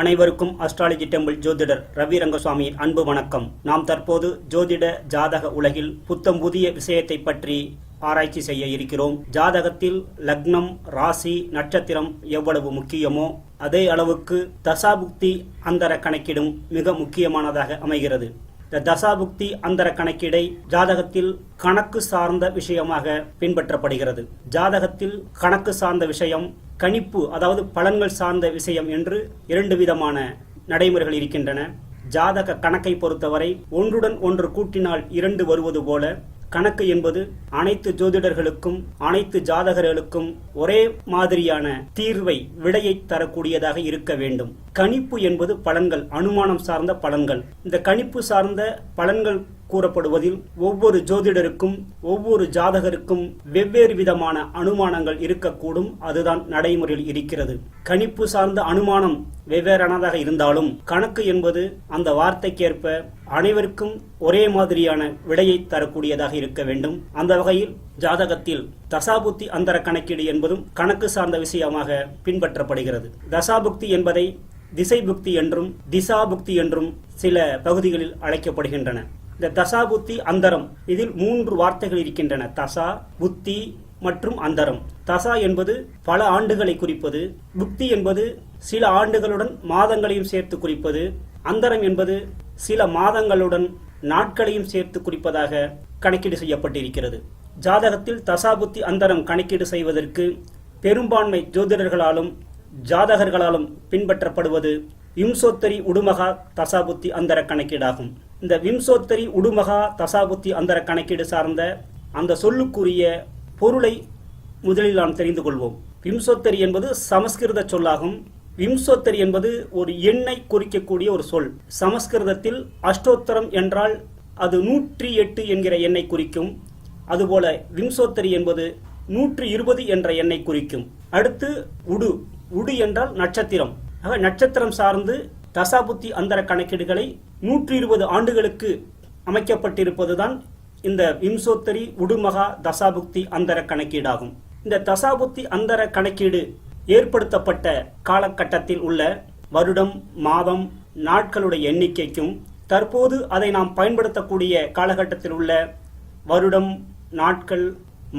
அனைவருக்கும் astrology temple ஜோதிடர் ரவி ரங்கசுவாமியின் அன்பு வணக்கம். நாம் தற்போது ஜோதிட ஜாதக உலகில் புத்தம் புதிய விஷயத்தை பற்றி ஆராய்ச்சி செய்ய இருக்கிறோம். ஜாதகத்தில் லக்னம் ராசி நட்சத்திரம் எவ்வளவு முக்கியமோ அதே அளவுக்கு தசாபுக்தி அந்தர கணக்கிடும் மிக முக்கியமானதாக அமைகிறது. இந்த தசாபுக்தி அந்தர கணக்கீடை ஜாதகத்தில் கணக்கு சார்ந்த விஷயமாக பின்பற்றப்படுகிறது. ஜாதகத்தில் கணக்கு சார்ந்த விஷயம் கணிப்பு அதாவது பலன்கள் சார்ந்த விஷயம் என்று இரண்டு விதமான நடைமுறைகள் இருக்கின்றன. ஜாதக கணக்கை பொறுத்தவரை ஒன்றுடன் ஒன்று கூட்டினால் இரண்டு வருவது போல கணக்கு என்பது அனைத்து ஜோதிடர்களுக்கும் அனைத்து ஜாதகர்களுக்கும் ஒரே மாதிரியான தீர்வை விடையை தரக்கூடியதாக இருக்க வேண்டும். கணிப்பு என்பது பலன்கள் அனுமானம் சார்ந்த பலன்கள். இந்த கணிப்பு சார்ந்த பலன்கள் கூறப்படுவதில் ஒவ்வொரு ஜோதிடருக்கும் ஒவ்வொரு ஜாதகருக்கும் வெவ்வேறு விதமான அனுமானங்கள் இருக்கக்கூடும். அதுதான் நடைமுறையில் இருக்கிறது. கணிப்பு சார்ந்த அனுமானம் வெவ்வேறானதாக இருந்தாலும் கணக்கு என்பது அந்த வார்த்தைக்கேற்ப அனைவருக்கும் ஒரே மாதிரியான விடையை தரக்கூடியதாக இருக்க வேண்டும். அந்த வகையில் ஜாதகத்தில் தசாபுத்தி அந்தர கணக்கீடு என்பதும் கணக்கு சார்ந்த விஷயமாக பின்பற்றப்படுகிறது. தசாபுக்தி என்பதை திசை புக்தி என்றும் திசா புக்தி என்றும் சில பகுதிகளில் அழைக்கப்படுகின்றன. இந்த தசா புத்தி அந்தரம். இதில் மூன்று வார்த்தைகள் இருக்கின்றன. தசா புத்தி மற்றும் அந்தரம். தசா என்பது பல ஆண்டுகளை குறிப்பது. புக்தி என்பது சில ஆண்டுகளுடன் மாதங்களையும் சேர்த்து குறிப்பது. அந்தரம் என்பது சில மாதங்களுடன் நாட்களையும் சேர்த்து குறிப்பதாக கணக்கீடு செய்யப்பட்டிருக்கிறது. ஜாதகத்தில் தசாபுத்தி அந்தரம் கணக்கீடு செய்வதற்கு பெரும்பான்மை ஜோதிடர்களாலும் ஜாதகர்களாலும் பின்பற்றப்படுவது விம்சோத்தரி உடுமகா தசாபுத்தி அந்தர கணக்கீடாகும். இந்த விம்சோத்தரி உடுமகா தசாபுத்தி அந்தர கணக்கீடு சார்ந்த அந்த சொல்லுக்குரிய பொருளை முதலில் நாம் தெரிந்து கொள்வோம். விம்சோத்தரி என்பது சமஸ்கிருத சொல்லாகும். விம்சோத்தரி என்பது ஒரு எண்ணை குறிக்கக்கூடிய ஒரு சொல். சமஸ்கிருதத்தில் அஷ்டோத்தரம் என்றால் அது நூற்றி எட்டு என்கிற எண்ணை குறிக்கும். அதுபோல விம்சோத்தரி என்பது நூற்றி இருபது என்ற எண்ணை குறிக்கும். அடுத்து உடு. உடு என்றால் நட்சத்திரம். ஆக நட்சத்திரம் சார்ந்து தசாபுத்தி அந்தர கணக்கீடுகளை நூற்றி இருபது ஆண்டுகளுக்கு அமைக்கப்பட்டிருப்பதுதான் இந்த விம்சோத்தரி உடுமகா தசாபுக்தி அந்தர கணக்கீடாகும். இந்த தசாபுத்தி அந்தர கணக்கீடு ஏற்படுத்தப்பட்ட காலகட்டத்தில் உள்ள வருடம் மாதம் நாட்களுடைய எண்ணிக்கைக்கும் தற்போது அதை நாம் பயன்படுத்தக்கூடிய காலகட்டத்தில் உள்ள வருடம் நாட்கள்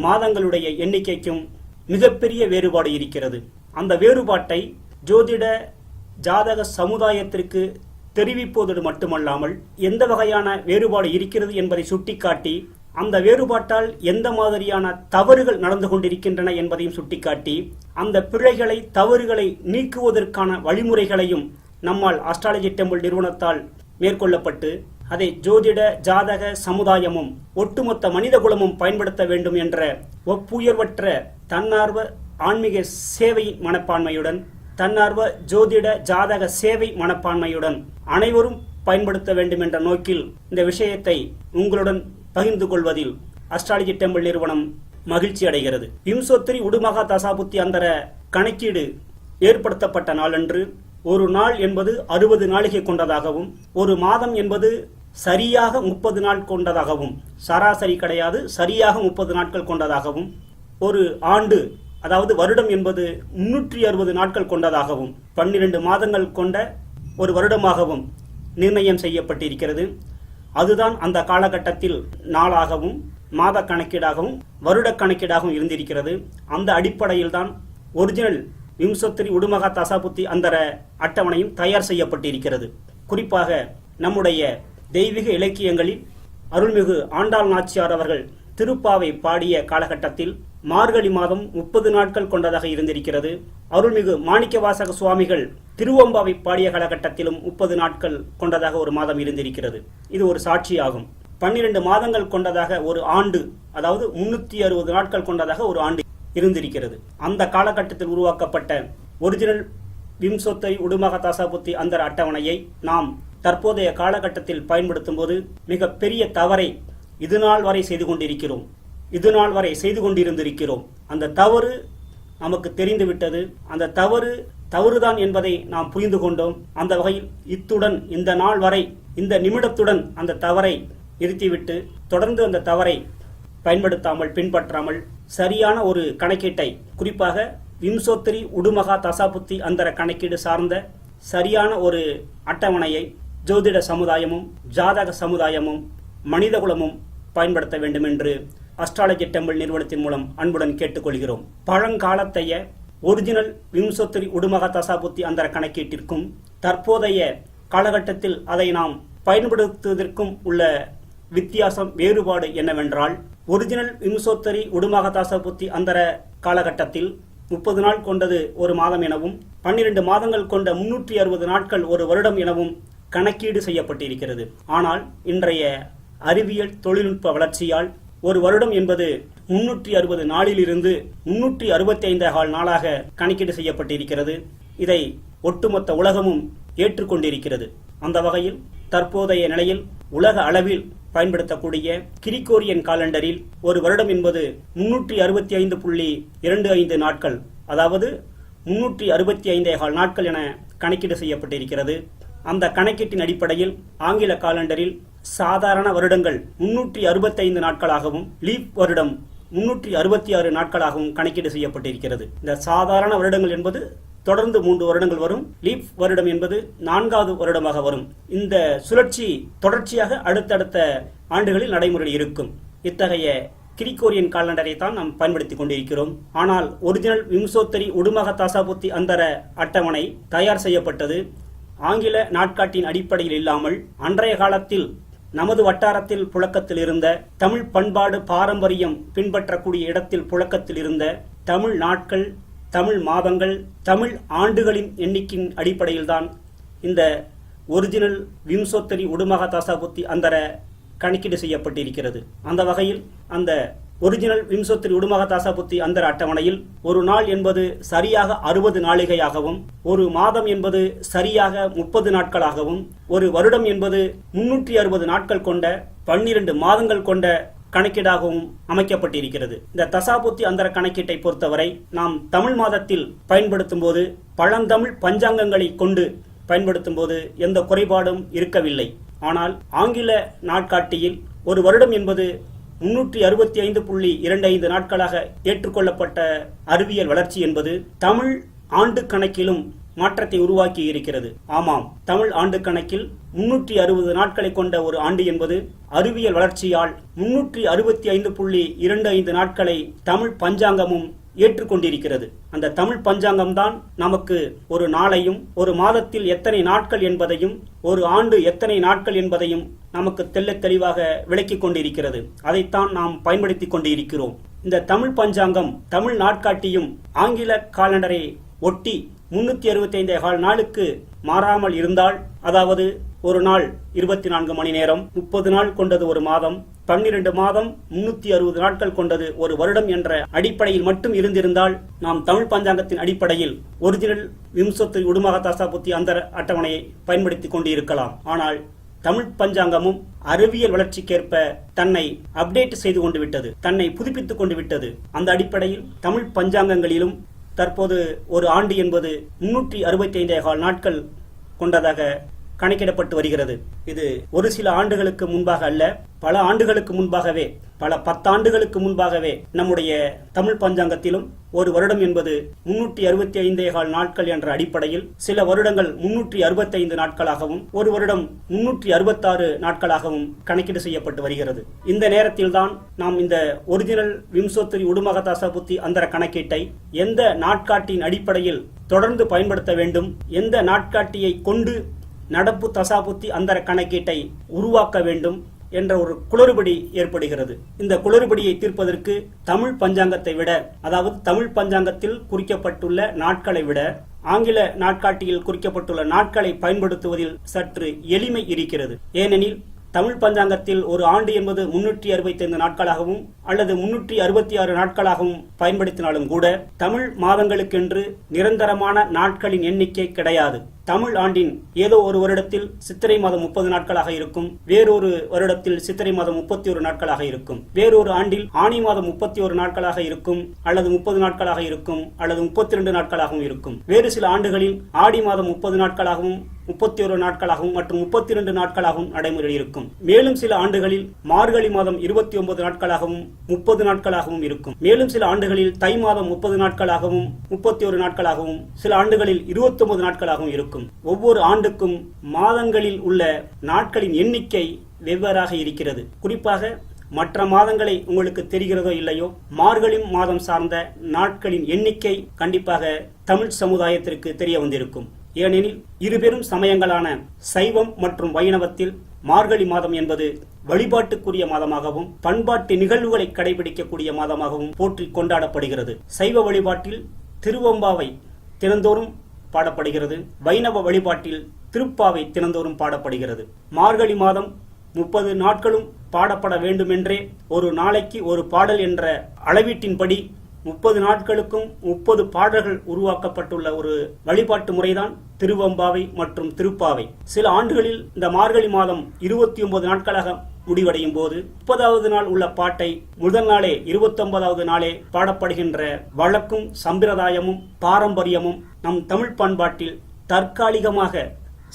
மாதங்களுடைய எண்ணிக்கைக்கும் மிகப்பெரிய வேறுபாடு இருக்கிறது. அந்த வேறுபாட்டை ஜோதிட ஜாதக சமுதாயத்திற்கு தெரிவிப்பதோடு மட்டுமல்லாமல் எந்த வகையான வேறுபாடு இருக்கிறது என்பதை சுட்டிக்காட்டி அந்த வேறுபாட்டால் எந்த மாதிரியான தவறுகள் நடந்து கொண்டிருக்கின்றன என்பதையும் சுட்டிக்காட்டி அந்த பிழைகளை தவறுகளை நீக்குவதற்கான வழிமுறைகளையும் நம்மால் அஸ்ட்ராலஜி டெம்பிள் நிறுவனத்தால் மேற்கொள்ளப்பட்டு அதை ஜோதிட ஜாதக சமுதாயமும் ஒட்டுமொத்த மனித குலமும் பயன்படுத்த வேண்டும் என்ற ஒப்புயர்வற்ற தன்னார்வ ஆன்மீக சேவையின் மனப்பான்மையுடன் தன்னார்வ ஜோதிட ஜாதக சேவை மனப்பான்மையுடன் அனைவரும் பயன்படுத்த வேண்டும் என்ற நோக்கில் இந்த விஷயத்தை உங்களுடன் பகிர்ந்து கொள்வதில் அஸ்ட்ராலஜி டெம்பிள் நிறுவனம் மகிழ்ச்சி அடைகிறது. விம்சோத்திரி உடுமகா தசாபுத்தி அந்தர கணக்கீடு ஏற்படுத்தப்பட்ட நாளன்று ஒரு நாள் என்பது அறுபது நாளிகை கொண்டதாகவும் ஒரு மாதம் என்பது சரியாக முப்பது நாள் கொண்டதாகவும் சராசரி கிடையாது சரியாக முப்பது நாட்கள் கொண்டதாகவும் ஒரு ஆண்டு அதாவது வருடம் என்பது முன்னூற்றி அறுபது நாட்கள் கொண்டதாகவும் பன்னிரண்டு மாதங்கள் கொண்ட ஒரு வருடமாகவும் நிர்ணயம் செய்யப்பட்டிருக்கிறது. அதுதான் அந்த காலகட்டத்தில் நாளாகவும் மாத கணக்கீடாகவும் வருட கணக்கீடாகவும் இருந்திருக்கிறது. அந்த அடிப்படையில் தான் ஒரிஜினல் விம்சத்திரி உடுமகா தசாபுத்தி அந்தர அட்டவணையும் தயார் செய்யப்பட்டிருக்கிறது. குறிப்பாக நம்முடைய தெய்வீக இலக்கியங்களில் அருள்மிகு ஆண்டாள் நாச்சியார் அவர்கள் திருப்பாவை பாடிய காலகட்டத்தில் மார்கழி மாதம் முப்பது நாட்கள் கொண்டதாக இருந்திருக்கிறது. அருள்மிகு மாணிக்கவாசக சுவாமிகள் திருவம்பாவை பாடிய காலகட்டத்திலும் முப்பது நாட்கள் கொண்டதாக ஒரு மாதம் இருந்திருக்கிறது. இது ஒரு சாட்சியாகும் பன்னிரண்டு மாதங்கள் கொண்டதாக ஒரு ஆண்டு அதாவது முன்னூத்தி அறுபது நாட்கள் கொண்டதாக ஒரு ஆண்டு இருந்திருக்கிறது. அந்த காலகட்டத்தில் உருவாக்கப்பட்ட ஒரிஜினல் விம்சொத்தை உடுமக தாசாபுத்தி அந்த அட்டவணையை நாம் தற்போதைய காலகட்டத்தில் பயன்படுத்தும் போது மிக பெரிய தவறை இது நாள் வரை செய்து கொண்டிருக்கிறோம். இது நாள் வரை செய்து கொண்டிருந்திருக்கிறோம். அந்த தவறு நமக்கு தெரிந்துவிட்டது அந்த தவறு தவறுதான் என்பதை நாம் புரிந்து கொண்டோம். அந்த வகையில் இத்துடன் இந்த நாள் வரை இந்த நிமிடத்துடன் அந்த தவறை நிறுத்திவிட்டு தொடர்ந்து அந்த தவறை பயன்படுத்தாமல் பின்பற்றாமல் சரியான ஒரு கணக்கீட்டை குறிப்பாக விம்சோத்திரி உடுமகா தசாபுத்தி அந்தர கணக்கீடு சார்ந்த சரியான ஒரு அட்டவணையை ஜோதிட சமுதாயமும் ஜாதக சமுதாயமும் மனிதகுலமும் பயன்படுத்த வேண்டும் என்று அஸ்ட்ராலஜி டெம்பிள் நிறுவனத்தின் மூலம் அன்புடன் கேட்டுக்கொள்கிறோம். பழங்காலத்தைய ஒரிஜினல் விம்சோத்தரி உடுமக தசாபுத்தி அந்த கணக்கீட்டிற்கும் தற்போதைய காலகட்டத்தில் அதை நாம் பயன்படுத்துவதற்கும் உள்ள வித்தியாசம் வேறுபாடு என்னவென்றால் ஒரிஜினல் விம்சோத்தரி உடுமக தாசபுத்தி அந்தர காலகட்டத்தில் முப்பது நாள் கொண்டது ஒரு மாதம் எனவும் பன்னிரண்டு மாதங்கள் கொண்ட முன்னூற்றி அறுபது நாட்கள் ஒரு வருடம் எனவும் கணக்கீடு செய்யப்பட்டிருக்கிறது. ஆனால் இன்றைய அறிவியல் தொழில்நுட்ப வளர்ச்சியால் ஒரு வருடம் என்பது முன்னூற்றி அறுபது நாளிலிருந்து முன்னூற்றி அறுபத்தி ஐந்து கால் நாளாக கணக்கீடு செய்யப்பட்டிருக்கிறது. இதை ஒட்டுமொத்த உலகமும் ஏற்றுக்கொண்டிருக்கிறது. அந்த வகையில் தற்போதைய நிலையில் உலக அளவில் பயன்படுத்தக்கூடிய கிரிகோரியன் காலண்டரில் ஒரு வருடம் என்பது முன்னூற்றி அறுபத்தி ஐந்து புள்ளி இரண்டு ஐந்து நாட்கள் அதாவது முன்னூற்றி அறுபத்தி ஐந்தே கால் நாட்கள் என கணக்கீடு செய்யப்பட்டிருக்கிறது. அந்த கணக்கீட்டின் அடிப்படையில் ஆங்கில காலண்டரில் சாதாரண வருடங்கள் முன்னூற்றி அறுபத்தைந்து நாட்களாகவும் லீப் வருடம் முன்னூற்றி அறுபத்தி ஆறு நாட்களாகவும் கணக்கீடு செய்யப்பட்டிருக்கிறது. இந்த சாதாரண வருடங்கள் என்பது தொடர்ந்து மூன்று வருடங்கள் வரும் லீப் வருடம் என்பது நான்காவது வருடமாக வரும். இந்த சுழற்சி தொடர்ச்சியாக அடுத்தடுத்த ஆண்டுகளில் நடைமுறையில் இருக்கும். இத்தகைய கிரிகோரியன் காலண்டரை தான் நாம் பயன்படுத்திக் கொண்டிருக்கிறோம். ஆனால் ஒரிஜினல் விம்சோத்தரி உடுமக தாசாபுத்தி அந்தர அட்டவணை தயார் செய்யப்பட்டது. ஆங்கில நாட்காட்டின் அடிப்படையில் இல்லாமல் அன்றைய காலத்தில் நமது வட்டாரத்தில் புழக்கத்தில் இருந்த தமிழ் பண்பாடு பாரம்பரியம் பின்பற்றக்கூடிய இடத்தில் புழக்கத்தில் இருந்த தமிழ் நாட்கள் தமிழ் மாதங்கள் தமிழ் ஆண்டுகளின் எண்ணிக்கையின் அடிப்படையில்தான் இந்த ஒரிஜினல் விம்சோத்தரி உடுமக தாசாபுத்தி அந்தர கணக்கீடு செய்யப்பட்டிருக்கிறது. அந்த வகையில் அந்த ஒரிஜினல் விம்சோத்திரி உடுமக தாசாபுத்தி அந்தர அட்டவணையில் ஒரு நாள் என்பது சரியாக அறுபது நாளிகையாகவும் ஒரு மாதம் என்பது சரியாக முப்பது நாட்களாகவும் ஒரு வருடம் என்பது முன்னூற்றி அறுபது நாட்கள் கொண்ட பன்னிரண்டு மாதங்கள் கொண்ட கணக்கீடாகவும் அமைக்கப்பட்டிருக்கிறது. இந்த தசாபுத்தி அந்தர கணக்கீட்டை பொறுத்தவரை நாம் தமிழ் மாதத்தில் பயன்படுத்தும் போது பழந்தமிழ் பஞ்சாங்கங்களை கொண்டு பயன்படுத்தும் போது எந்த குறைபாடும் இருக்கவில்லை. ஆனால் ஆங்கில நாட்காட்டியில் ஒரு வருடம் என்பது முன்னூற்றி அறுபத்தி ஐந்து புள்ளி இரண்டு ஐந்து நாட்களாக ஏற்றுக்கொள்ளப்பட்ட அறிவியல் வளர்ச்சி என்பது தமிழ் ஆண்டு கணக்கிலும் மாற்றத்தை உருவாக்கி இருக்கிறது. ஆமாம் தமிழ் ஆண்டு கணக்கில் முன்னூற்றி அறுபது நாட்களை கொண்ட ஒரு ஆண்டு என்பது அறிவியல் வளர்ச்சியால் முன்னூற்றி அறுபத்தி ஐந்து புள்ளி இரண்டு ஐந்து நாட்களை தமிழ் பஞ்சாங்கமும் ஏற்றுக்கொண்டிருக்கிறது. அந்த தமிழ் பஞ்சாங்கம் தான் நமக்கு ஒரு நாளையும் ஒரு மாதத்தில் எத்தனை நாட்கள் என்பதையும் ஒரு ஆண்டு எத்தனை நாட்கள் என்பதையும் நமக்கு தெள்ளத் தெளிவாக விளக்கி கொண்டிருக்கிறது. அதைத்தான் நாம் பயன்படுத்திக் கொண்டிருக்கிறோம். இந்த தமிழ் பஞ்சாங்கம் தமிழ் நாட்காட்டியும் ஆங்கில காலண்டரை ஒட்டி முன்னூத்தி அறுபத்தி ஐந்து கால் நாளுக்கு மாறாமல் இருந்தால் அதாவது ஒரு நாள் இருபத்தி நான்கு மணி நேரம் முப்பது நாள் கொண்டது ஒரு மாதம் பன்னிரண்டு மாதம் முன்னூத்தி அறுபது நாட்கள் கொண்டது ஒரு வருடம் என்ற அடிப்படையில் மட்டும் இருந்திருந்தால் நாம் தமிழ் பஞ்சாங்கத்தின் அடிப்படையில் ஒரிஜினல் விம்சத்து உடுமக தாசாபுத்தி அந்த அட்டவணையை பயன்படுத்தி கொண்டு இருக்கலாம் ஆனால் தமிழ் பஞ்சாங்கமும் அறிவியல் வளர்ச்சிக்கேற்ப தன்னை அப்டேட் செய்து கொண்டு விட்டது தன்னை புதுப்பித்துக் கொண்டு விட்டது. அந்த அடிப்படையில் தமிழ் பஞ்சாங்கங்களிலும் தற்போது ஒரு ஆண்டு என்பது முன்னூற்றி அறுபத்தி ஐந்தே கால் நாட்கள் கொண்டதாக கணக்கிடப்பட்டு வருகிறது. இது ஒரு சில ஆண்டுகளுக்கு முன்பாக அல்ல பல ஆண்டுகளுக்கு முன்பாகவே பல பத்தாண்டுகளுக்கு முன்பாகவே நம்முடைய தமிழ் பஞ்சாங்கத்திலும் ஒரு வருடம் என்பது முன்னூற்றி அறுபத்தி ஐந்தே கால் நாட்கள் என்ற அடிப்படையில் சில வருடங்கள் முன்னூற்றி அறுபத்தைந்து நாட்களாகவும் ஒரு வருடம் முன்னூற்றி அறுபத்தாறு நாட்களாகவும் கணக்கீடு செய்யப்பட்டு வருகிறது. இந்த நேரத்தில்தான் நாம் இந்த ஒரிஜினல் விம்சோத்திரி உடுமகதாசபுத்தி அந்தர கணக்கீட்டை எந்த நாட்காட்டியின் அடிப்படையில் தொடர்ந்து பயன்படுத்த வேண்டும் எந்த நாட்காட்டியை கொண்டு நடப்பு தசாபுத்தி அந்தர கணக்கீட்டை உருவாக்க வேண்டும் என்ற ஒரு குளறுபடி ஏற்படுகிறது. இந்த குளறுபடியை தீர்ப்பதற்கு தமிழ் பஞ்சாங்கத்தை விட அதாவது தமிழ் பஞ்சாங்கத்தில் குறிக்கப்பட்டுள்ள நாட்களை விட ஆங்கில நாட்காட்டியில் குறிக்கப்பட்டுள்ள நாட்களை பயன்படுத்துவதில் சற்று எளிமை இருக்கிறது. ஏனெனில் தமிழ் பஞ்சாங்கத்தில் ஒரு ஆண்டு என்பது முன்னூற்றி அறுபத்தி ஐந்து நாட்களாகவும் அல்லது முன்னூற்றி அறுபத்தி ஆறு நாட்களாகவும் பயன்படுத்தினாலும் கூட தமிழ் மாதங்களுக்கென்று நிரந்தரமான நாட்களின் எண்ணிக்கை கிடையாது. தமிழ் ஆண்டின் ஏதோ ஒரு வருடத்தில் சித்திரை மாதம் முப்பது நாட்களாக இருக்கும் வேறொரு வருடத்தில் சித்திரை மாதம் முப்பத்தி ஒரு நாட்களாக இருக்கும். வேறொரு ஆண்டில் ஆணி மாதம் முப்பத்தி ஒரு நாட்களாக இருக்கும் அல்லது முப்பது நாட்களாக இருக்கும் அல்லது முப்பத்தி ரெண்டு நாட்களாகவும் இருக்கும். வேறு சில ஆண்டுகளில் ஆடி மாதம் முப்பது நாட்களாகவும் முப்பத்தி ஒரு நாட்களாகவும் மற்றும் முப்பத்தி இரண்டு நாட்களாகவும் நடைமுறையில் இருக்கும். மேலும் சில ஆண்டுகளில் மார்கழி மாதம் இருபத்தி ஒன்பது நாட்களாகவும் முப்பது நாட்களாகவும் இருக்கும். மேலும் சில ஆண்டுகளில் தை மாதம் முப்பது நாட்களாகவும் முப்பத்தி ஒரு நாட்களாகவும் சில ஆண்டுகளில் இருபத்தி ஒன்பது நாட்களாகவும் இருக்கும். இருக்கும் ஒவ்வொரு ஆண்டுக்கும் மாதங்களில் உள்ள நாட்களின் எண்ணிக்கை வெவ்வேறாக இருக்கிறது. குறிப்பாக மற்ற மாதங்களை உங்களுக்கு தெரிகிறதோ இல்லையோ மார்கழி மாதம் சார்ந்த நாட்களின் எண்ணிக்கை கண்டிப்பாக தமிழ் சமுதாயத்திற்கு தெரிய வந்திருக்கும். ஏனெனில் இருபெரும் சமயங்களான சைவம் மற்றும் வைணவத்தில் மார்கழி மாதம் என்பது வழிபாட்டுக்குரிய மாதமாகவும் பண்பாட்டு நிகழ்வுகளை கடைபிடிக்கக்கூடிய மாதமாகவும் போற்றி கொண்டாடப்படுகிறது. சைவ வழிபாட்டில் திருவம்பாவை தினந்தோறும் பாடப்படுகிறது. வைணவ வழிபாட்டில் திருப்பாவை தினந்தோறும் பாடப்படுகிறது. மார்கழி மாதம் முப்பது நாட்களும் பாடப்பட வேண்டுமென்றே ஒரு நாளைக்கு ஒரு பாடல் என்ற அளவீட்டின்படி முப்பது நாட்களுக்கும் முப்பது பாடல்கள் உருவாக்கப்பட்டுள்ள ஒரு வழிபாட்டு முறைதான் திருவம்பாவை மற்றும் திருப்பாவை. சில ஆண்டுகளில் இந்த மார்கழி மாதம் இருபத்தி ஒன்பது நாட்களாக முடிவடையும் போது முப்பதாவது நாள் உள்ள பாட்டை முதல் நாளே இருபத்தொன்பதாவது நாளே பாடப்படுகின்ற வழக்கும் சம்பிரதாயமும் பாரம்பரியமும் நம் தமிழ் பண்பாட்டில் தற்காலிகமாக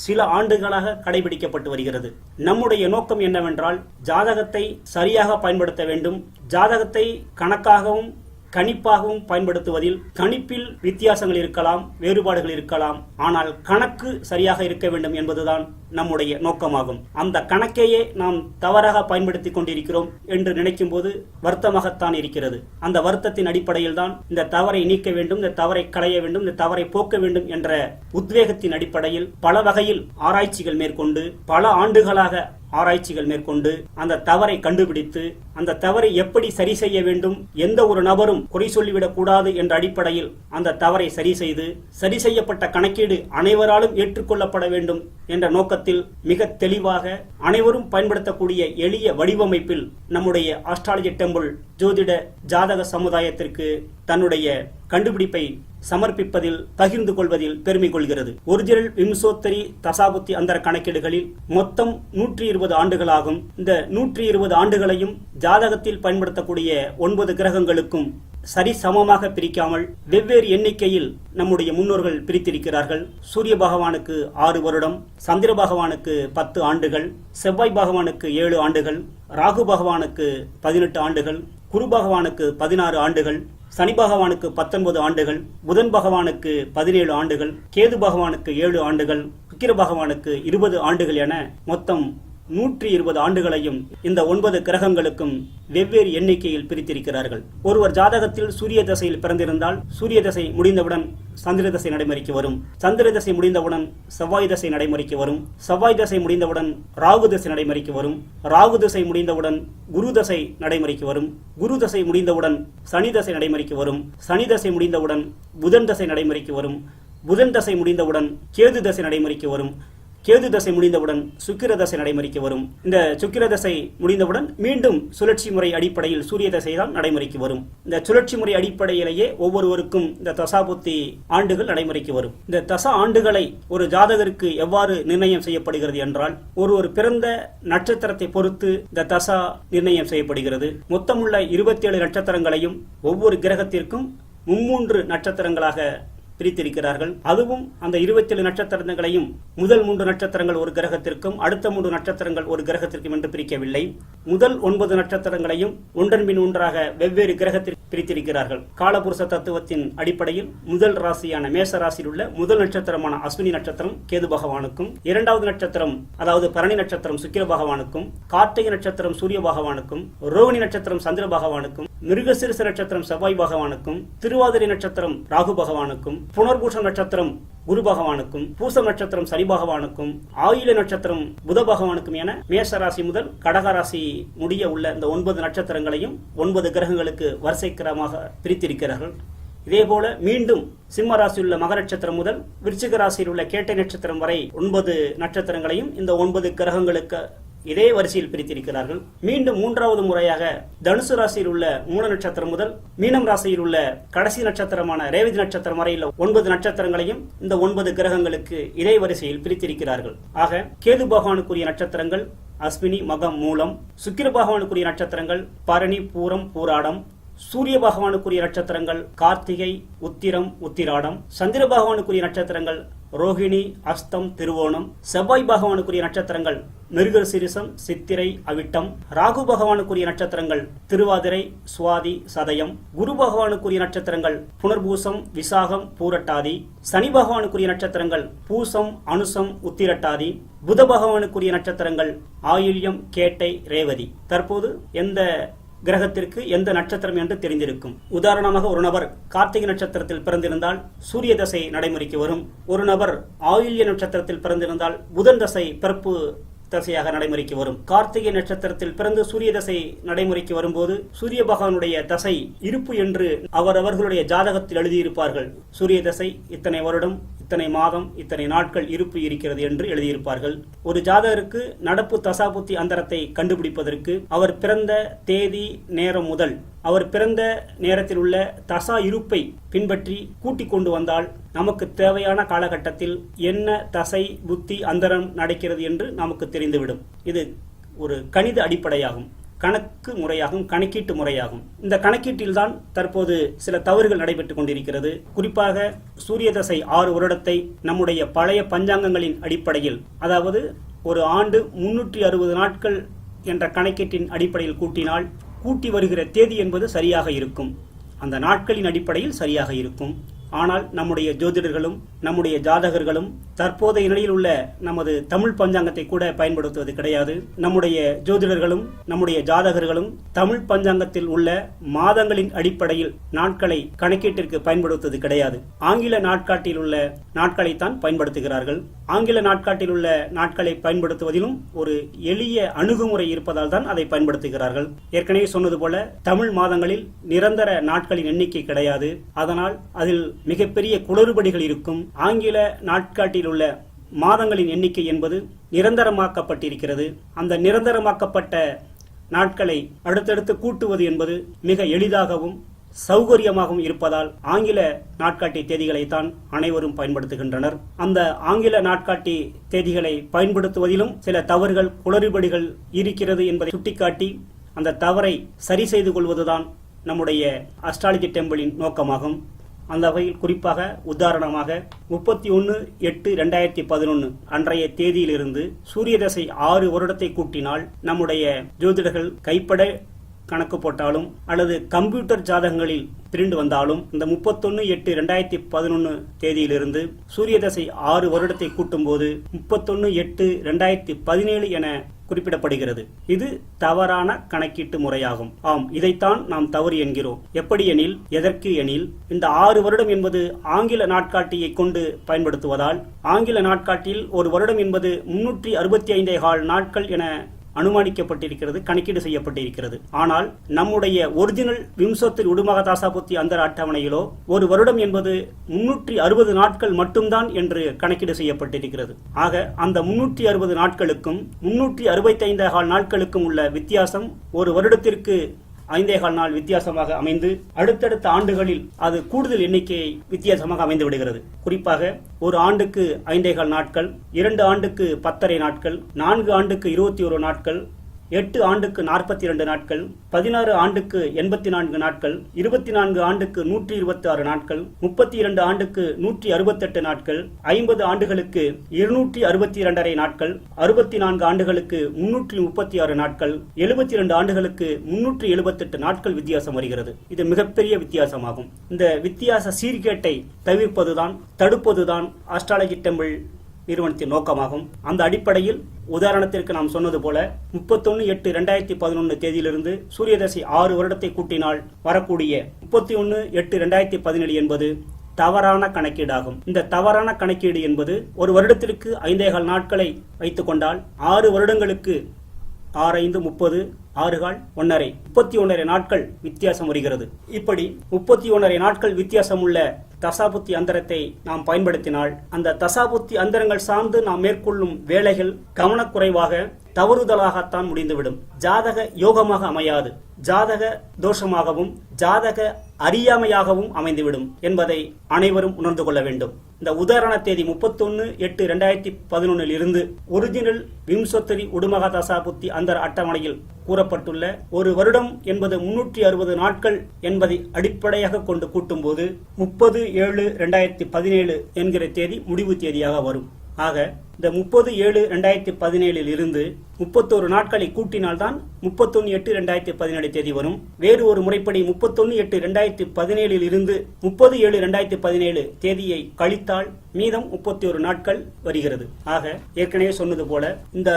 சில ஆண்டுகளாக கடைபிடிக்கப்பட்டு வருகிறது. நம்முடைய நோக்கம் என்னவென்றால் ஜாதகத்தை சரியாக பயன்படுத்த வேண்டும். ஜாதகத்தை கணக்காகவும் கணிப்பாகவும் பயன்படுத்துவதில் கணிப்பில் வித்தியாசங்கள் இருக்கலாம் வேறுபாடுகள் இருக்கலாம். ஆனால் கணக்கு சரியாக இருக்க வேண்டும் என்பதுதான் நம்முடைய நோக்கமாகும். அந்த கணக்கையே நாம் தவறாக பயன்படுத்தி கொண்டிருக்கிறோம் என்று நினைக்கும் போது வருத்தமாகத்தான் இருக்கிறது. அந்த வருத்தத்தின் அடிப்படையில் தான் இந்த தவறை நீக்க வேண்டும் இந்த தவறை களைய வேண்டும் இந்த தவறை போக்க வேண்டும் என்ற உத்வேகத்தின் அடிப்படையில் பல வகையில் ஆராய்ச்சிகள் மேற்கொண்டு பல ஆண்டுகளாக ஆராய்ச்சிகள் மேற்கொண்டு அந்த தவறை கண்டுபிடித்து அந்த தவறை எப்படி சரி செய்ய வேண்டும் எந்த ஒரு நபரும் குறை சொல்லிவிடக் கூடாது என்ற அடிப்படையில் அந்த தவறை சரி செய்து சரி செய்யப்பட்ட கணக்கீடு அனைவராலும் ஏற்றுக்கொள்ளப்பட வேண்டும் என்ற நோக்கத்தில் மிக தெளிவாக அனைவரும் பயன்படுத்தக்கூடிய எளிய வடிவமைப்பில் நம்முடைய ஆஸ்ட்ராலஜி டெம்பிள் ஜோதிட ஜாதக சமுதாயத்திற்கு தன்னுடைய கண்டுபிடிப்பை சமர்ப்பிப்பதில் பகிர்ந்து கொள்வதில் பெருமை கொள்கிறது. ஒரிஜினல் விம்சோத்தரி தசாபுத்தி அந்தர கணக்கீடுகளில் மொத்தம் நூற்றி இருபது ஆண்டுகளாகும். இந்த நூற்றி இருபது ஆண்டுகளையும் ஜாதகத்தில் பயன்படுத்தக்கூடிய ஒன்பது கிரகங்களுக்கும் சரி சமமாக பிரிக்காமல் வெவ்வேறு எண்ணிக்கையில் நம்முடைய முன்னோர்கள் பிரித்திருக்கிறார்கள். சூரிய பகவானுக்கு ஆறு வருடம் சந்திர பகவானுக்கு பத்து ஆண்டுகள் செவ்வாய் பகவானுக்கு ஏழு ஆண்டுகள் ராகு பகவானுக்கு பதினெட்டு ஆண்டுகள் குரு பகவானுக்கு பதினாறு ஆண்டுகள் சனி பகவானுக்கு பத்தொன்பது ஆண்டுகள் புதன் பகவானுக்கு பதினேழு ஆண்டுகள் கேது பகவானுக்கு ஏழு ஆண்டுகள் சுக்கிர பகவானுக்கு இருபது ஆண்டுகள் என மொத்தம் நூற்றி இருபது ஆண்டுகளையும் இந்த ஒன்பது கிரகங்களுக்கும் வெவ்வேறு எண்ணிக்கையில் பிரித்திருக்கிறார்கள். ஒருவர் ஜாதகத்தில் சூரிய தசையில் பிறந்திருந்தால் சூரிய தசை முடிந்தவுடன் சந்திர தசை நடைமுறைக்கு வரும். சந்திர தசை முடிந்தவுடன் செவ்வாய் தசை நடைமுறைக்கு வரும். செவ்வாய் தசை முடிந்தவுடன் ராகு தசை நடைமுறைக்கு வரும். ராகு தசை முடிந்தவுடன் குரு தசை நடைமுறைக்கு வரும். குரு தசை முடிந்தவுடன் சனி தசை நடைமுறைக்கு வரும். சனி தசை முடிந்தவுடன் புதன் தசை நடைமுறைக்கு வரும். புதன் தசை முடிந்தவுடன் கேது தசை நடைமுறைக்கு வரும். கேது தசை முடிந்தவுடன் சுக்கிர தசை நடைமுறைக்கு வரும். இந்த சுக்கிர தசை முடிந்தவுடன் மீண்டும் சுழற்சி முறை அடிப்படையில் சூரிய தசை தான் நடைமுறைக்கு வரும். இந்த சுழற்சி முறை அடிப்படையிலேயே ஒவ்வொருவருக்கும் இந்த தசாபுத்தி ஆண்டுகள் நடைமுறைக்கு வரும். இந்த தசா ஆண்டுகளை ஒரு ஜாதகருக்கு எவ்வாறு நிர்ணயம் செய்யப்படுகிறது என்றால் ஒருவர் பிறந்த நட்சத்திரத்தை பொறுத்து இந்த தசா நிர்ணயம் செய்யப்படுகிறது. மொத்தமுள்ள இருபத்தி ஏழு நட்சத்திரங்களையும் ஒவ்வொரு கிரகத்திற்கும் மும்மூன்று நட்சத்திரங்களாக பிரித்திருக்கிறார்கள். அதுவும் அந்த இருபத்தி ஏழு நட்சத்திரங்களையும் முதல் மூன்று நட்சத்திரங்கள் ஒரு கிரகத்திற்கும் அடுத்த மூன்று நட்சத்திரங்கள் ஒரு கிரகத்திற்கும் என்று பிரிக்கவில்லை. முதல் ஒன்பது நட்சத்திரங்களையும் ஒன்றன் பின் ஒன்றாக வெவ்வேறு கிரகத்திற்கு பிரித்திருக்கிறார்கள். காலபுருஷ தத்துவத்தின் அடிப்படையில் முதல் ராசியான மேச ராசியில் உள்ள முதல் நட்சத்திரமான அஸ்வினி நட்சத்திரம் கேது பகவானுக்கும் இரண்டாவது நட்சத்திரம் அதாவது பரணி நட்சத்திரம் சுக்கிர பகவானுக்கும் கார்த்திகை நட்சத்திரம் சூரிய பகவானுக்கும் ரோஹிணி நட்சத்திரம் சந்திர பகவானுக்கும் மிருகசிறுச நட்சத்திரம் செவ்வாய் பகவானுக்கும் திருவாதிரை நட்சத்திரம் ராகு பகவானுக்கும் புனர்பூஷ நட்சத்திரம் குரு பகவானுக்கும் பூச நட்சத்திரம் சனி பகவானுக்கும் ஆயுள நட்சத்திரம் புத பகவானுக்கும் என மேஷ ராசி முதல் கடக ராசி முடிய உள்ள இந்த ஒன்பது நட்சத்திரங்களையும் ஒன்பது கிரகங்களுக்கு வரிசை கிரமமாக பிரித்திருக்கிறார்கள். இதேபோல மீண்டும் சிம்ம ராசியில் உள்ள மக நட்சத்திரம் முதல் விருச்சிக ராசியில் உள்ள கேட்டை நட்சத்திரம் வரை ஒன்பது நட்சத்திரங்களையும் இந்த ஒன்பது கிரகங்களுக்கு இதே வரிசையில் பிரித்திருக்கிறார்கள். மீண்டும் மூன்றாவது முறையாக தனுசு ராசியில் உள்ள மூல நட்சத்திரம் முதல் மீனம் ராசியில் உள்ள கடைசி நட்சத்திரமான ரேவதி நட்சத்திரம் வரையில் ஒன்பது நட்சத்திரங்களையும் இந்த ஒன்பது கிரகங்களுக்கு இதே வரிசையில் பிரித்திருக்கிறார்கள். ஆக கேது பகவானுக்குரிய நட்சத்திரங்கள் அஸ்வினி மகம் மூலம் சுக்கிர பகவானுக்குரிய நட்சத்திரங்கள் பரணி பூரம் பூராடம் சூரிய பகவானுக்குரிய நட்சத்திரங்கள் கார்த்திகை உத்திரம் உத்திராடம் சந்திர பகவானுக்குரிய நட்சத்திரங்கள் ரோகிணி அஸ்தம் திருவோணம் செவ்வாய் பகவானுக்குரிய நட்சத்திரங்கள் மிருக சிரிசம் சித்திரை அவிட்டம் ராகு பகவானுக்குரிய நட்சத்திரங்கள் திருவாதிரை சுவாதி சதயம் குரு பகவானுக்குரிய நட்சத்திரங்கள் புனர்பூசம் விசாகம் பூரட்டாதி சனி பகவானுக்குரிய நட்சத்திரங்கள் பூசம் அனுசம் உத்திரட்டாதி புத பகவானுக்குரிய நட்சத்திரங்கள் ஆயுள்யம் கேட்டை ரேவதி. தற்போது எந்த கிரகத்திற்கு எந்த நட்சத்திரம் என்று தெரிந்திருக்கும். உதாரணமாக ஒரு நபர் கார்த்திகை நட்சத்திரத்தில் பிறந்திருந்தால் சூரிய தசை நடைமுறைக்கு வரும். ஒரு நபர் ஆயுள்ய நட்சத்திரத்தில் பிறந்திருந்தால் புதன் தசை பிறப்பு தசையாக நடைமுறைக்கு வரும். கார்த்திகை நட்சத்திரத்தில் பிறந்து சூரிய தசை நடைமுறைக்கு வரும்போது சூரிய பகவானுடைய தசை இருப்பு என்று அவர் அவர்களுடைய ஜாதகத்தில் எழுதியிருப்பார்கள். சூரிய தசை இத்தனை வருடம் இத்தனை மாதம் இத்தனை நாட்கள் இருப்பு இருக்கிறது என்று எழுதியிருப்பார்கள். ஒரு ஜாதகருக்கு நடப்பு தசாபுத்தி அந்தரத்தை கண்டுபிடிப்பதற்கு அவர் பிறந்த தேதி நேரம் முதல் அவர் பிறந்த நேரத்தில் உள்ள தசா இருப்பை பின்பற்றி கூட்டிக் கொண்டு வந்தால் நமக்கு தேவையான காலகட்டத்தில் என்ன தசை புத்தி அந்தரம் நடக்கிறது என்று நமக்கு தெரிந்துவிடும். இது ஒரு கணித அடிப்படையாகும். கணக்கு முறையாகும் கணக்கீட்டு முறையாகும். இந்த கணக்கீட்டில்தான் தற்போது சில தவறுகள் நடைபெற்றுக் கொண்டிருக்கிறது. குறிப்பாக சூரிய தசை ஆறு வருடத்தை நம்முடைய பழைய பஞ்சாங்கங்களின் அடிப்படையில் அதாவது ஒரு ஆண்டு முன்னூற்றி அறுபது நாட்கள் என்ற கணக்கீட்டின் அடிப்படையில் கூட்டினால் கூட்டி வருகிற தேதி என்பது சரியாக இருக்கும். அந்த நாட்களின் அடிப்படையில் சரியாக இருக்கும். ஆனால் நம்முடைய ஜோதிடர்களும் நம்முடைய ஜாதகர்களும் தற்போதைய நிலையில் உள்ள நமது தமிழ் பஞ்சாங்கத்தை கூட பயன்படுத்துவது கிடையாது. நம்முடைய ஜோதிடர்களும் நம்முடைய ஜாதகர்களும் தமிழ் பஞ்சாங்கத்தில் உள்ள மாதங்களின் அடிப்படையில் நாட்களை கணக்கீட்டிற்கு பயன்படுத்துவது கிடையாது. ஆங்கில நாட்காட்டில் உள்ள நாட்களைத்தான் பயன்படுத்துகிறார்கள். ஆங்கில நாட்காட்டில் உள்ள நாட்களை பயன்படுத்துவதிலும் ஒரு எளிய அணுகுமுறை இருப்பதால் தான் அதை பயன்படுத்துகிறார்கள். ஏற்கனவே சொன்னது போல தமிழ் மாதங்களில் நிரந்தர நாட்களின் எண்ணிக்கை கிடையாது. அதனால் அதில் மிகப்பெரிய குளறுபடிகள் இருக்கும். ஆங்கில நாட்காட்டில் உள்ள மாதங்களின் எண்ணிக்கை என்பது நிரந்தரமாக்கப்பட்டிருக்கிறது. அந்த நிரந்தரமாக்கப்பட்ட நாட்களை அடுத்தடுத்து கூட்டுவது என்பது மிக எளிதாகவும் சௌகரியமாகவும் இருப்பதால் ஆங்கில நாட்காட்டி தேதிகளைத்தான் அனைவரும் பயன்படுத்துகின்றனர். அந்த ஆங்கில நாட்காட்டி தேதிகளை பயன்படுத்துவதிலும் சில தவறுகள் குளறுபடிகள் இருக்கிறது என்பதை சுட்டிக்காட்டி அந்த தவறை சரி செய்து கொள்வதுதான் நம்முடைய அஸ்ட்ராலஜி டெம்பிளின் நோக்கமாகும். அந்த வகையில் குறிப்பாக உதாரணமாக முப்பத்தி ஒன்று எட்டு ரெண்டாயிரத்தி பதினொன்று அன்றைய தேதியிலிருந்து சூரிய தசை ஆறு வருடத்தை கூட்டினால் நம்முடைய ஜோதிடர்கள் கைப்பட கணக்கு போட்டாலும் அல்லது கம்ப்யூட்டர் ஜாதகங்களில் திருண்டு வந்தாலும் இந்த முப்பத்தொன்னு எட்டு ரெண்டாயிரத்தி பதினொன்று தேதியிலிருந்து சூரிய தசை ஆறு வருடத்தை கூட்டும்போது முப்பத்தொன்னு எட்டு ரெண்டாயிரத்தி பதினேழு என குறிப்பிடப்படுகிறது. இது தவறான கணக்கீட்டு முறையாகும். ஆம் இதைத்தான் நாம் தவறு என்கிறோம். எப்படி எனில் எதற்கு எனில் இந்த ஆறு வருடம் என்பது ஆங்கில நாட்காட்டியை கொண்டு பயன்படுத்துவதால் ஆங்கில நாட்காட்டியில் ஒரு வருடம் என்பது முன்னூற்றி அறுபத்தி ஐந்தே கால் நாட்கள் என அனுமானிக்கப்பட்டிருக்கிறது கணக்கீடு செய்யப்பட்டிருக்கிறது. ஆனால் நம்முடைய ஒரிஜினல் விம்சத்தில் உடுமக தாசாபுத்தி அந்த அட்டவணையிலோ ஒரு வருடம் என்பது முன்னூற்றி அறுபது நாட்கள் மட்டும்தான் என்று கணக்கீடு செய்யப்பட்டிருக்கிறது. ஆக அந்த முன்னூற்றி அறுபது நாட்களுக்கும் முன்னூற்றி அறுபத்தைந்து நாட்களுக்கும் உள்ள வித்தியாசம் ஒரு வருடத்திற்கு ஐந்தே கால் நாள் வித்தியாசமாக அமைந்து அடுத்தடுத்த ஆண்டுகளில் அது கூடுதல் எண்ணிக்கையை வித்தியாசமாக அமைந்து விடுகிறது. குறிப்பாக ஒரு ஆண்டுக்கு ஐந்தே கால் நாட்கள் இரண்டு ஆண்டுக்கு பத்தரை நாட்கள் நான்கு ஆண்டுக்கு இருபத்தி ஒரு நாட்கள் எட்டு ஆண்டுக்கு நாற்பத்தி இரண்டு நாட்கள் பதினாறு ஆண்டுக்கு எண்பத்தி நான்கு நாட்கள் இருபத்தி நான்கு ஆண்டுக்கு நூற்றி இருபத்தி ஆறு நாட்கள் முப்பத்தி இரண்டு ஆண்டுக்கு நூற்றி அறுபத்தெட்டு நாட்கள் ஐம்பது ஆண்டுகளுக்கு இருநூற்றி அறுபத்தி இரண்டரை நாட்கள் அறுபத்தி நான்கு ஆண்டுகளுக்கு முன்னூற்றி முப்பத்தி ஆறு நாட்கள் எழுபத்தி இரண்டு ஆண்டுகளுக்கு முன்னூற்றி எழுபத்தெட்டு நாட்கள் வித்தியாசம் வருகிறது. இது மிகப்பெரிய வித்தியாசமாகும். இந்த வித்தியாச சீர்கேட்டை தவிர்ப்பதுதான் தடுப்பதுதான் ஆஸ்ட்ராலஜி டெம்பிள் நிறுவனத்தின் நோக்கமாகும். அந்த அடிப்படையில் உதாரணத்திற்கு நாம் சொன்னது போல முப்பத்தொன்னு எட்டு ரெண்டாயிரத்தி பதினொன்று தேதியிலிருந்து சூரியதசை ஆறு வருடத்தை கூட்டினால் வரக்கூடிய முப்பத்தி ஒன்று எட்டு ரெண்டாயிரத்தி பதினேழு என்பது தவறான கணக்கீடாகும். இந்த தவறான கணக்கீடு என்பது ஒரு வருடத்திற்கு ஐந்தேகால் நாட்களை வைத்துக் கொண்டால் ஆறு வருடங்களுக்கு ஆறு ஐந்து முப்பது ஆறுகால் ஒன்னரை. முப்பத்தி ஒன்றரை நாட்கள் வித்தியாசம் வருகிறது. இப்படி முப்பத்தி ஒன்றரை நாட்கள் வித்தியாசம் உள்ள தசாபுத்தி அந்தரத்தை நாம் பயன்படுத்தினால் அந்த தசாபுத்தி அந்தரங்கள் சார்ந்து நாம் மேற்கொள்ளும் வேலைகள் கவனக்குறைவாக தவறுதலாகத்தான் முடிந்துவிடும். ஜாதக யோகமாக அமையாது. ஜாதக தோஷமாகவும் ஜாதக அறியாமையாகவும் அமைந்துவிடும் என்பதை அனைவரும் உணர்ந்து கொள்ள வேண்டும். இந்த உதாரண தேதி முப்பத்தொன்னு எட்டு ரெண்டாயிரத்தி பதினொன்னில் இருந்து ஒரிஜினல் விம்சோத்தரி உடுமக தசாபுத்தி அந்த அட்டவணையில் கூறப்பட்டுள்ள ஒரு வருடம் என்பது முன்னூற்றி அறுபது நாட்கள் என்பதை அடிப்படையாக கொண்டு கூட்டும்போது முப்பது ஏழு ரெண்டாயிரத்தி பதினேழு என்கிற தேதி முடிவு தேதியாக வரும். ஆக இந்த முப்பது ஏழு ரெண்டாயிரத்தி பதினேழில் இருந்து முப்பத்தோரு நாட்களை கூட்டினால்தான் முப்பத்தொன்னு எட்டு ரெண்டாயிரத்தி பதினேழு தேதி வரும். வேறு ஒரு முறைப்படி முப்பத்தொன்னு எட்டு ரெண்டாயிரத்தி பதினேழில் இருந்து முப்பது ஏழு ரெண்டாயிரத்தி பதினேழு தேதியை கழித்தால் மீதம் முப்பத்தி ஒரு நாட்கள் வருகிறது. ஆக ஏற்கனவே சொன்னது போல இந்த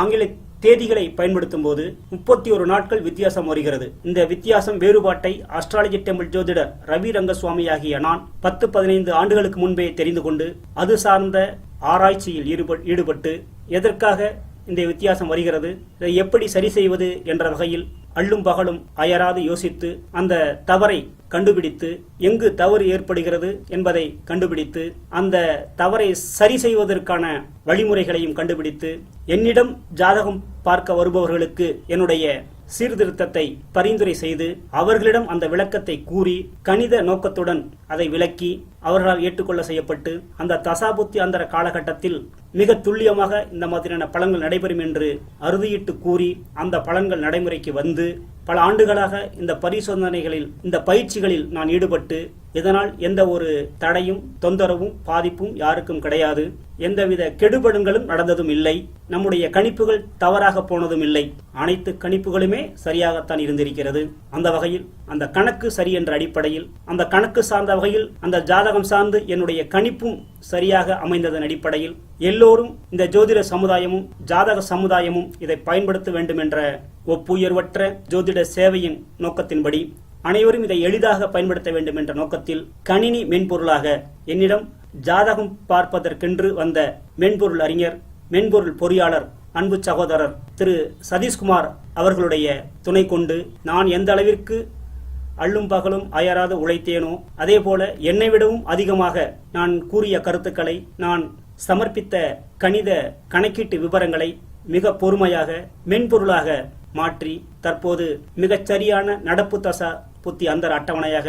ஆங்கில தேதிகளை பயன்படுத்தும் போது முப்பத்தி ஒரு நாட்கள் வித்தியாசம் வருகிறது. இந்த வித்தியாசம் வேறுபாட்டை அஸ்ட்ராலஜி டெம்பிள் ஜோதிடர் ரவி ரங்கசுவாமி ஆகிய நான் பத்து பதினைந்து ஆண்டுகளுக்கு முன்பே தெரிந்து கொண்டு அது சார்ந்த ஆராய்ச்சியில் ஈடுபட்டு எதற்காக இந்த வித்தியாசம் வருகிறது இதை எப்படி சரி செய்வது என்ற வகையில் அள்ளும் பகலும் அயராது யோசித்து அந்த தவறை கண்டுபிடித்து எங்கு தவறு ஏற்படுகிறது என்பதை கண்டுபிடித்து அந்த தவறை சரி செய்வதற்கான வழிமுறைகளையும் கண்டுபிடித்து என்னிடம் ஜாதகம் பார்க்க வருபவர்களுக்கு என்னுடைய சீர்திருத்தத்தை பரிந்துரை செய்து அவர்களிடம் அந்த விளக்கத்தை கூறி கணித நோக்கத்துடன் அதை விளக்கி அவர்களால் ஏற்றுக்கொள்ள செய்யப்பட்டு அந்த தசாபுத்தி அந்தர காலகட்டத்தில் மிக துல்லியமாக இந்த மாதிரியான பலன்கள் நடைபெறும் என்று அறுதியிட்டு கூறி அந்த பலன்கள் நடைமுறைக்கு வந்து பல ஆண்டுகளாக இந்த பரிசோதனைகளில் இந்த பயிற்சிகளில் நான் ஈடுபட்டு இதனால் எந்த ஒரு தடையும் தொந்தரவும் பாதிப்பும் யாருக்கும் கிடையாது. எந்தவித கெடுபடுங்களும் நடந்ததும் இல்லை. நம்முடைய கணிப்புகள் தவறாக போனதும் இல்லை. அனைத்து கணிப்புகளுமே சரியாகத்தான் இருந்திருக்கிறது. அந்த வகையில் அந்த கணக்கு சரி என்ற அடிப்படையில் அந்த கணக்கு சார்ந்த வகையில் அந்த ஜாதகம் சார்ந்து என்னுடைய கணிப்பும் சரியாக அமைந்ததன் அடிப்படையில் எல்லோரும் இந்த ஜோதிட சமுதாயமும் ஜாதக சமுதாயமும் இதை பயன்படுத்த வேண்டும் என்ற ஒப்புயர்வற்ற ஜோதிட சேவையின் நோக்கத்தின்படி அனைவரும் இதை எளிதாக பயன்படுத்த வேண்டும் என்ற நோக்கத்தில் கணினி மென்பொருளாக என்னிடம் ஜாதகம் பார்ப்பதற்கென்று வந்த மென்பொருள் அறிஞர் மென்பொருள் பொறியாளர் அன்பு சகோதரர் திரு சதீஷ்குமார் அவர்களுடைய துணை கொண்டு நான் எந்த அளவிற்கு அள்ளும் பகலும் அயராது உழைத்தேனோ அதே போல என்னை விடவும் அதிகமாக நான் கூறிய கருத்துக்களை நான் சமர்ப்பித்த கணித கணக்கீட்டு விவரங்களை மிக பொறுமையாக மென்பொருளாக மாற்றி தற்போது மிகச் சரியான நடப்பு தசா புத்தி அந்தர் அட்டவணையாக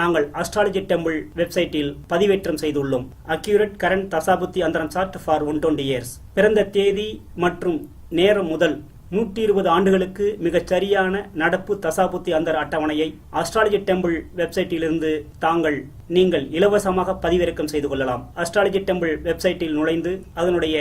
நாங்கள் அஸ்ட்ராலஜி டெம்பிள் வெப்சைட்டில் பதிவேற்றம் செய்துள்ளோம். அக்யூரேட் கரண்ட் தசாபுத்தி அந்தரம் chart for one twenty years பிறந்த தேதி மற்றும் நேரம் முதல் நூற்றி இருபது ஆண்டுகளுக்கு மிகச் சரியான நடப்பு தசாபுத்தி அந்தர் அட்டவணையை அஸ்ட்ராலஜி டெம்பிள் வெப்சைட்டிலிருந்து தாங்கள் நீங்கள் இலவசமாக பதிவிறக்கம் செய்து கொள்ளலாம். அஸ்ட்ராலஜி டெம்பிள் வெப்சைட்டில் நுழைந்து அதனுடைய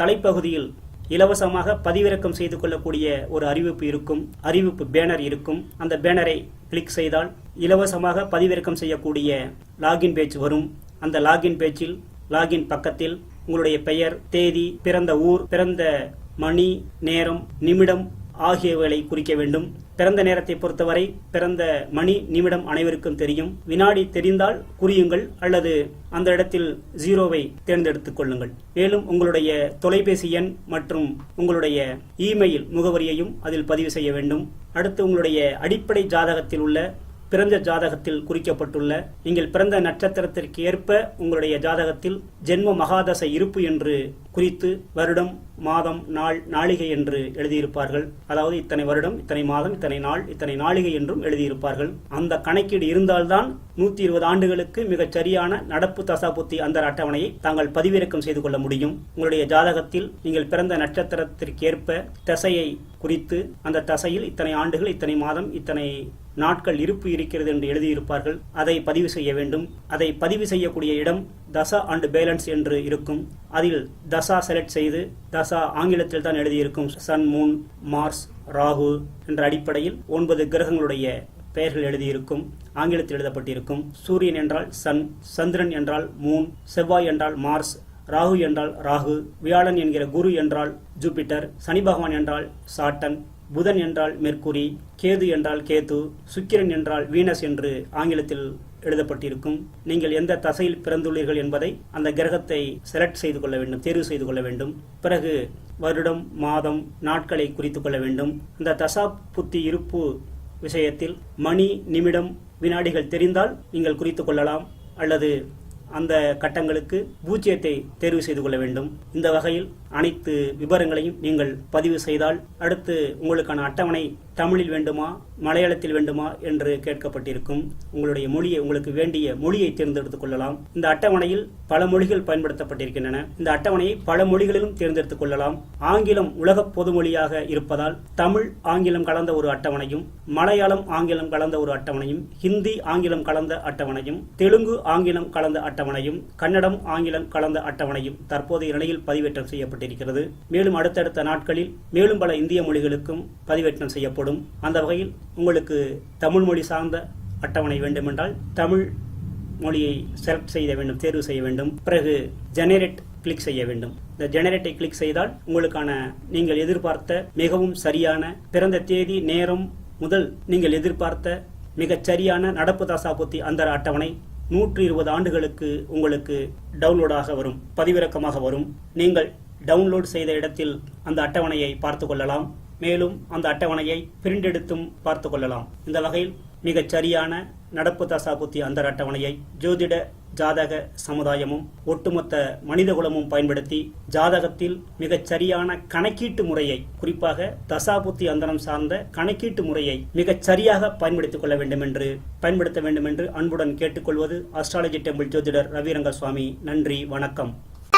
தலைப்பகுதியில் இலவசமாக பதிவிறக்கம் செய்து கொள்ளக்கூடிய ஒரு அறிவிப்பு இருக்கும். அறிவிப்பு பேனர் இருக்கும். அந்த பேனரை கிளிக் செய்தால் இலவசமாக பதிவிறக்கம் செய்யக்கூடிய லாகின் பேஜ் வரும். அந்த லாகின் பேஜில் லாகின் பக்கத்தில் உங்களுடைய பெயர் தேதி பிறந்த ஊர் பிறந்த மணி நேரம் நிமிடம் ஆகியவைகளை குறிக்க வேண்டும். பிறந்த நேரத்தை பொறுத்தவரை பிறந்த மணி நிமிடம் அனைவருக்கும் தெரியும். வினாடி தெரிந்தால் குறியுங்கள் அல்லது அந்த இடத்தில் ஜீரோவை தேர்ந்தெடுத்துக் கொள்ளுங்கள். மேலும் உங்களுடைய தொலைபேசி எண் மற்றும் உங்களுடைய இமெயில் முகவரியையும் அதில் பதிவு செய்ய வேண்டும். அடுத்து உங்களுடைய அடிப்படை ஜாதகத்தில் உள்ள பிறந்த ஜாதகத்தில் குறிக்கப்பட்டுள்ள நீங்கள் பிறந்த நட்சத்திரத்திற்கு ஏற்ப உங்களுடைய ஜாதகத்தில் ஜென்ம மகாதசை இருப்பு என்று குறித்து வருடம் மாதம் நாள் நாளிகை என்று எழுதியிருப்பார்கள். அதாவது இத்தனை வருடம் இத்தனை மாதம் இத்தனை நாள் இத்தனை நாளிகை என்றும் எழுதியிருப்பார்கள். அந்த கணக்கீடு இருந்தால்தான் நூத்தி இருபது ஆண்டுகளுக்கு மிகச் சரியான நடப்பு தசாபுத்தி அந்த அட்டவணையை தாங்கள் பதிவிறக்கம் செய்து கொள்ள முடியும். உங்களுடைய ஜாதகத்தில் நீங்கள் பிறந்த நட்சத்திரத்திற்கேற்ப தசையை குறித்து அந்த தசையில் இத்தனை ஆண்டுகள் இத்தனை மாதம் இத்தனை நாட்கள் இருப்பு இருக்கிறது என்று எழுதியிருப்பார்கள். அதை பதிவு செய்ய வேண்டும். அதை பதிவு செய்யக்கூடிய இடம் தசா அண்ட் பேலன்ஸ் என்று இருக்கும். அதில் தசா செலக்ட் செய்து தசா ஆங்கிலத்தில் தான் எழுதியிருக்கும். சன் மூன் மார்ஸ் ராகு என்ற அடிப்படையில் ஒன்பது கிரகங்களுடைய பெயர்கள் எழுதியிருக்கும். ஆங்கிலத்தில் எழுதப்பட்டிருக்கும். சூரியன் என்றால் சன் சந்திரன் என்றால் மூன் செவ்வாய் என்றால் மார்ஸ் ராகு என்றால் ராகு வியாழன் என்கிற குரு என்றால் ஜூபிட்டர் சனி பகவான் என்றால் சாட்டன் புதன் என்றால் மெர்க்குரி கேது என்றால் கேது சுக்கிரன் என்றால் வீனஸ் என்று ஆங்கிலத்தில் எழுதப்பட்டிருக்கும். நீங்கள் எந்த தசையில் பிறந்துள்ளீர்கள் என்பதை அந்த கிரகத்தை செலக்ட் செய்து கொள்ள வேண்டும் தேர்வு செய்து கொள்ள வேண்டும். பிறகு வருடம் மாதம் நாட்களை குறித்துக் கொள்ள வேண்டும். அந்த தசா புத்தி இருப்பு விஷயத்தில் மணி நிமிடம் வினாடிகள் தெரிந்தால் நீங்கள் குறித்துக் கொள்ளலாம். அல்லது அந்த கட்டங்களுக்கு பூஜ்ஜியத்தை தேர்வு செய்து கொள்ள வேண்டும். இந்த வகையில் அனைத்து விவரங்களையும் நீங்கள் பதிவு செய்தால் அடுத்து உங்களுக்கான அட்டவணை தமிழில் வேண்டுமா மலையாளத்தில் வேண்டுமா என்று கேட்கப்பட்டிருக்கும். உங்களுடைய மொழியை உங்களுக்கு வேண்டிய மொழியை தேர்ந்தெடுத்துக் கொள்ளலாம். இந்த அட்டவணையில் பல மொழிகள் பயன்படுத்தப்பட்டிருக்கின்றன. இந்த அட்டவணையை பல மொழிகளிலும் தேர்ந்தெடுத்துக் கொள்ளலாம். ஆங்கிலம் உலக பொதுமொழியாக இருப்பதால் தமிழ் ஆங்கிலம் கலந்த ஒரு அட்டவணையும் மலையாளம் ஆங்கிலம் கலந்த ஒரு அட்டவணையும் ஹிந்தி ஆங்கிலம் கலந்த அட்டவணையும் தெலுங்கு ஆங்கிலம் கலந்த அட்டவணையும் கன்னடம் ஆங்கிலம் கலந்த அட்டவணையும் தற்போதைய நிலையில் பதிவேற்றம் செய்யப்பட்டிருக்கிறது மேலும் அடுத்தடுத்த நாட்களில் மேலும் பல இந்திய மொழிகளுக்கும் பதிவேற்றம் செய்யப்படும். அந்த வகையில் உங்களுக்கு தமிழ் மொழி சார்ந்த அட்டவணை வேண்டுமென்றால் தமிழ் மொழியை செலக்ட் செய்ய வேண்டும் தேர்வு செய்ய வேண்டும். பிறகு ஜெனரேட் கிளிக் செய்ய வேண்டும். இந்த ஜெனரேட்டை கிளிக் செய்தால் உங்களுக்கான நீங்கள் எதிர்பார்த்த மிகவும் சரியான பிறந்த தேதி நேரம் முதல் நீங்கள் எதிர்பார்த்த மிகச் சரியான நடப்பு தாசாபுத்தி அந்த அட்டவணை நூற்றி இருபது ஆண்டுகளுக்கு உங்களுக்கு டவுன்லோடாக வரும் பதிவிறக்கமாக வரும். நீங்கள் டவுன்லோட் செய்த இடத்தில் அந்த அட்டவணையை பார்த்து கொள்ளலாம். மேலும் அந்த அட்டவணையை பிரிண்ட் எடுத்தும் பார்த்து கொள்ளலாம். இந்த வகையில் மிகச் சரியான நடப்பு தசாபுத்தி அந்த அட்டவணையை ஜோதிட ஜாதக சமுதாயமும் ஒட்டுமொத்த மனிதகுலமும் பயன்படுத்தி ஜாதகத்தில் மிகச் சரியான கணக்கீட்டு முறையை குறிப்பாக தசாபுத்தி அந்தரம் சார்ந்த கணக்கீட்டு முறையை மிகச் சரியாக பயன்படுத்திக் கொள்ள வேண்டும் என்று பயன்படுத்த வேண்டும் என்று அன்புடன் கேட்டுக்கொள்வது அஸ்ட்ராலஜி டெம்பிள் ஜோதிடர் ரவிரங்க சுவாமி நன்றி வணக்கம்.